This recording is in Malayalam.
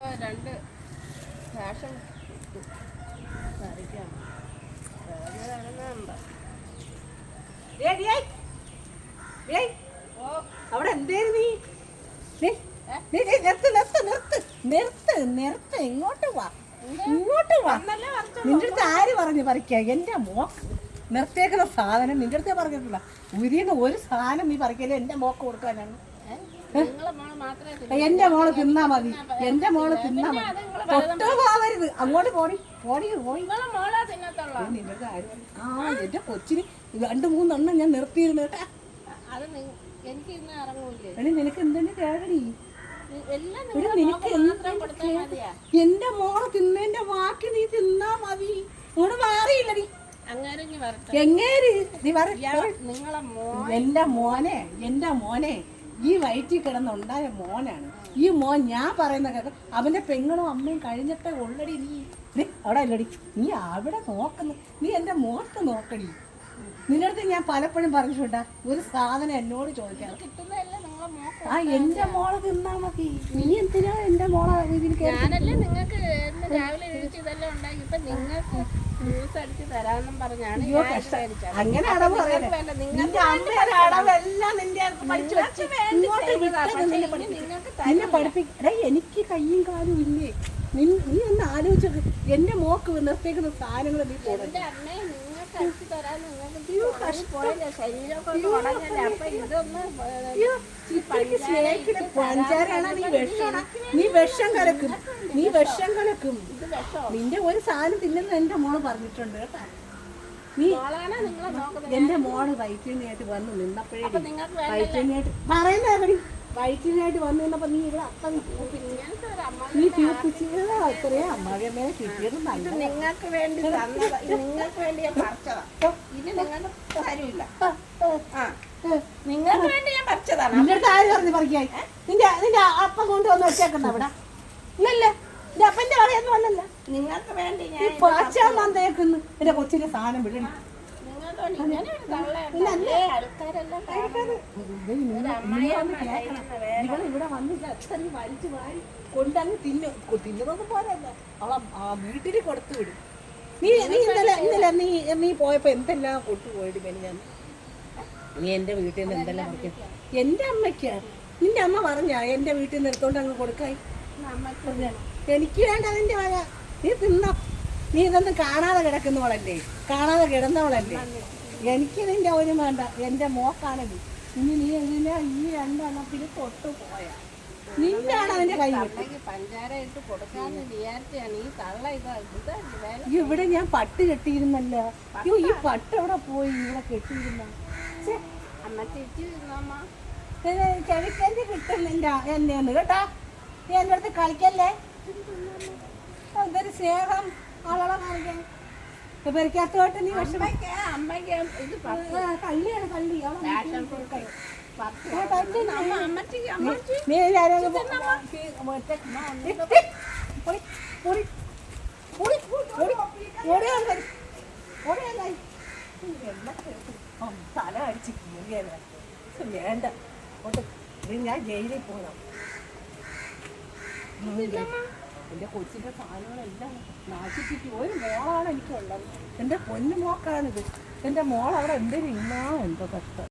രണ്ട് ഫാഷൻ വരയ്ക്കാം ഓ. അവിടെ എന്തേലും നീ? നിർത്ത് നിർത്ത് നിർത്ത്. നിർത്ത് നിർത്ത്. ഇങ്ങോട്ട് വാ. ഇങ്ങോട്ട് വാ. നിന്റെ അടുത്ത് ആര് പറഞ്ഞു പറിക്കുക എന്റെ മോക്ക് നിർത്തേക്കുന്ന സാധനം നിന്റെ അടുത്തേ പറഞ്ഞിട്ടില്ല. ഉരിയുന്ന ഒരു സാധനം നീ പറിക്കല്ലേ? എന്റെ മോക്ക് കൊടുക്കാനാണ് നിങ്ങളെ മോൾ തിന്നു. മതി. എന്റെ മോൾ തിന്നാ മതി. തൊട്ടോ പോവരുത്. അങ്ങോട്ട് പോടി. പോടി പോയി? ആ എന്റെ കൊച്ചിന് രണ്ട് മൂന്നെണ്ണം ഞാൻ നിർത്തിയിരുന്നു കേട്ടാ. എടി നിനക്ക് എന്തെങ്കിലും കേടടി? എടി നിനക്ക് എന്റെ മോൾ തിന്നേന്റെ ബാക്കി നീ തിന്നാ മതി. ഇങ്ങോട്ട് മാറിയില്ല നീ എങ്ങേര്? നീ പറ എന്റെ മോനെ എന്റെ മോനെ. ഈ വയറ്റിൽ കിടന്നുണ്ടായ മോനാണ്. ഈ മോൻ ഞാൻ പറയുന്ന കേൾക്കും അവന്റെ പെങ്ങളും അമ്മയും കഴിഞ്ഞിട്ട് ഓൾറെഡി നീ. അവിടെ അല്ലടി. നീ അവിടെ നോക്കുന്നു നീ എന്റെ മോക്ക് നോക്കടി. നിന്നടുത്ത് ഞാൻ പലപ്പോഴും പറഞ്ഞിട്ടുണ്ടാ ഒരു സാധനം എന്നോട് ചോദിക്കാം ആ എന്റെ മോൾ തിന്നാ മതി. നീ എന്തിനാ എന്റെ മോളെ ഇതിൽ നിങ്ങൾക്ക് രാവിലെ ഇതെല്ലാം ഉണ്ടാക്കി. ഇപ്പൊ നിങ്ങൾക്ക് അങ്ങനെ അടവ് നിന്റെ അമ്മയുടെ അടവെല്ലാം നിന്റെ നിന്നെ പഠിപ്പിക്കടേ എനിക്ക് കയ്യും കാലും ഇല്ലേ? നീ ഒന്ന് ആലോചിച്ചു എന്റെ മോക്ക് നിർത്തേക്കുന്ന സാധനങ്ങൾ നീ പോകണം പഞ്ചാരാണ് നീ വിഷം നീ വിഷം കലക്കും നീ വിഷം കലക്കും നിന്റെ ഒരു സാധനം തിന്നുന്ന എന്റെ മോൾ പറഞ്ഞിട്ടുണ്ട് കേട്ടോ നീ എന്റെ മോൾ വൈറ്റിനായിട്ട് വന്ന് നിന്നപ്പോഴേ വൈറ്റിനായിട്ട് നിങ്ങൾക്ക് വയറ്റിനായിട്ട് വന്ന് നിന്നപ്പോ നീ ഇവിടെ അപ്പം നീ തീർപ്പിച്ചത് അത്രയും അമ്മാവിയമ്മയെ കിട്ടിയത് നല്ല നിങ്ങൾക്ക് വേണ്ടി നിങ്ങൾക്ക് വേണ്ടി ഞാൻ പറിച്ചതാ. നിങ്ങൾക്ക് കാര്യമില്ല. ആ. നിങ്ങൾക്ക് വേണ്ടി ഞാൻ പറിച്ചതാണ്. നിന്റെ ആര് പറഞ്ഞു പറിക്കായി നിന്റെ നിന്റെ അപ്പം കൊണ്ടുവന്ന് വെച്ചേക്കണ്ട അവിടെ. ഇല്ലല്ലേ? നിന്റെ അപ്പന്റെ വകയൊന്നും വന്നല്ല നിങ്ങൾക്ക് വേണ്ടി ഞാൻ പാച്ചാൻ വന്നേക്കുന്നു എന്റെ കൊച്ചിന്റെ സാധനം വിടണം. ഇവൾ ഇവിടെ വന്നില്ല. അത്രയും വലിച്ചു വാരി കൊണ്ടങ്ങ് തിന്നു. തിന്നുന്നൊന്നും പോരല്ല. അവളെ ആ വീട്ടിൽ കൊടുത്തു വിടും. നീ നീ ഇന്നലെ ഇന്നലെ നീ നീ പോയപ്പോ എന്തെല്ലാം കൊണ്ടുപോയിട്ട് പിന്നെ ഞാൻ? നീ എന്റെ വീട്ടിൽ നിന്ന് എന്തെല്ലാം കൊടുക്കും എന്റെ അമ്മയ്ക്ക്? നിന്റെ അമ്മ പറഞ്ഞാ എന്റെ വീട്ടിൽ നിന്ന് എടുത്തോണ്ട് അങ്ങ് കൊടുക്കായി? എനിക്ക് വേണ്ട അതിന്റെ വക. നീ തിന്നോ. നീ ഇതൊന്നും കാണാതെ കിടക്കുന്നവളല്ലേ കാണാതെ കിടന്നവളല്ലേ എനിക്ക് നിന്റെ ഒരു വേണ്ട. എന്റെ മോക്കാണെങ്കിൽ ഇനി നീ ഇതിനെ ഈ രണ്ടെണ്ണത്തിൽ തൊട്ട് പോയാ? നിന്നാണ് അതിന്റെ കൈ കൊടുക്കാന്ന് വിചാരിച്ചാണ് ഈ തള്ള ഇത് ഇവിടെ ഞാൻ പട്ട് കെട്ടിയിരുന്നല്ലോ. അയ്യോ ഈ പട്ട് എവിടെ പോയി? ഇവിടെ കെട്ടിയിരുന്ന? അമ്മ ചേച്ചി ചെവിക്കഞ്ചി കിട്ടുന്നില്ല. എന്നെ കേട്ടാ. നീ എന്റെ അടുത്ത് കളിക്കല്ലേ? എന്തൊരു സ്നേഹം. കാണിക്കാൻ. നീ കള്ളിയാണ് കള്ളി. തല അടിച്ച് വേണ്ട. ഞാൻ ജയിലിൽ പോകണം എന്റെ കൊച്ചിന്റെ സാധനങ്ങളെല്ലാം നാശിപ്പിച്ചു ഒരു മോളാണ് എനിക്കുള്ളത്. എന്റെ പൊന്നു മോക്കാണിത്. എന്റെ മോൾ അവിടെ എന്തൊരു ഇന്നാ എന്തോ കഷ്ടം?